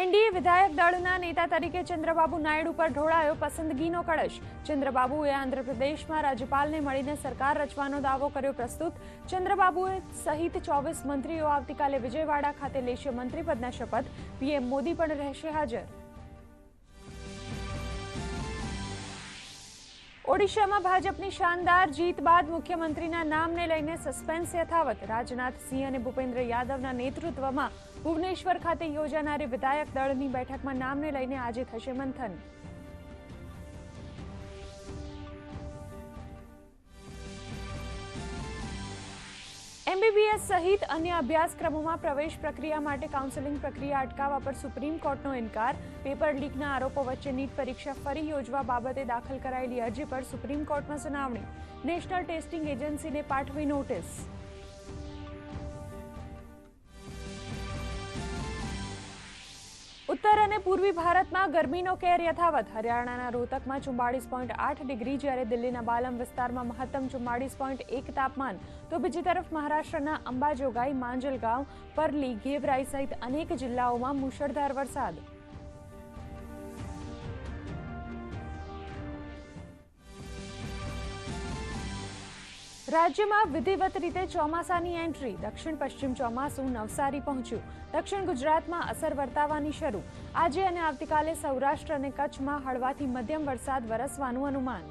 NDA વિધાયક દળના નેતા તરીકે ચંદ્રબાબુ નાયડુ પર ઢોળાયો પસંદગીનો કળશ. ચંદ્રબાબુએ આંધ્રપ્રદેશમાં રાજ્યપાલને મળીને સરકાર રચવાનો દાવો કર્યો પ્રસ્તુત. ચંદ્રબાબુએ સહિત ચોવીસ મંત્રીઓ આવતીકાલે વિજયવાડા ખાતે લેશે મંત્રીપદના શપથ. પીએમ મોદી પણ રહેશે હાજર. ઓડિશામાં ભાજપની શાનદાર જીત બાદ મુખ્યમંત્રીના નામને લઈને સસ્પેન્સ યથાવત. રાજનાથસિંહ અને ભૂપેન્દ્ર યાદવના નેતૃત્વમાં ભુવનેશ્વર ખાતે યોજાનારી વિધાયક દળની બેઠકમાં નામને લઈને આજે થશે મંથન. એમબીબીએસ સહિત અન્ય અભ્યાસક્રમોમાં પ્રવેશ પ્રક્રિયા માટે કાઉન્સેલિંગ પ્રક્રિયા અટકાવવા પર સુપ્રીમ કોર્ટનો ઇનકાર. પેપર લીકના આરોપો વચ્ચે નીટ પરીક્ષા ફરી યોજવા બાબતે દાખલ કરાયેલી અરજી પર સુપ્રીમ કોર્ટમાં સુનાવણી. નેશનલ ટેસ્ટિંગ એજન્સીને પાઠવી નોટિસ. ઉત્તર અને પૂર્વી ભારતમાં ગરમીનો કેર યથાવત. હરિયાણાના રોહતકમાં ચુમ્બાળીસ પોઈન્ટ આઠ ડિગ્રી જ્યારે દિલ્હીના બાલમ વિસ્તારમાં મહત્તમ ચુમ્માળીસ પોઈન્ટ એક તાપમાન. તો બીજી તરફ મહારાષ્ટ્રના અંબાજોગાઈ, માંજલગાંવ, પરલી, ગેવરાઈ સહિત અનેક જિલ્લાઓમાં મુશળધાર વરસાદ. રાજ્યમાં વિધિવત રીતે ચોમાસાની એન્ટ્રી. દક્ષિણ પશ્ચિમ ચોમાસું નવસારી પહોંચ્યું. દક્ષિણ ગુજરાતમાં અસર વર્તાવાની શરૂ. આજે અને આવતીકાલે સૌરાષ્ટ્ર અને કચ્છમાં હળવાથી મધ્યમ વરસાદ વરસવાનું અનુમાન.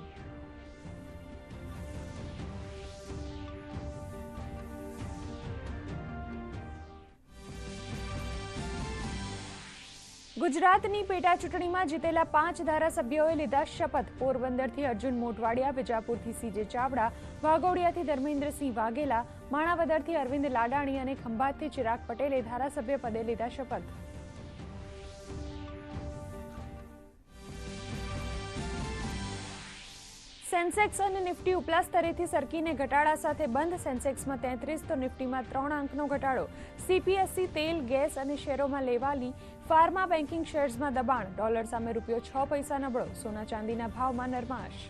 ગુજરાતની પેટા ચૂંટણીમાં જીતેલા પાંચ ધારાસભ્યોએ લીધા શપથ. પોરબંદરથી અર્જુન મોટવાડિયા વિજાપુરથી સીજે ચાવડા, વાઘોડિયાથી ધર્મેન્દ્રસિંહ વાઘેલા, માણાવદરથી અરવિંદ લાડાણી અને ખંભાતથી ચિરાગ પટેલે ધારાસભ્ય પદે લીધા શપથ. સેન્સેક્સ અને નિફ્ટી ઉપલા સ્તરેથી સરકીને ઘટાડા સાથે બંધ. સેન્સેક્સમાં તેત્રીસ, તો નિફ્ટીમાં ત્રણ અંકનો ઘટાડો. સીપીએસસી, તેલ, ગેસ અને શેરોમાં લેવાલી. ફાર્મા બેન્કિંગ શેર્સમાં દબાણ. ડોલર સામે રૂપિયો છ પૈસા નબળો. સોના ચાંદીના ભાવમાં નરમાશ.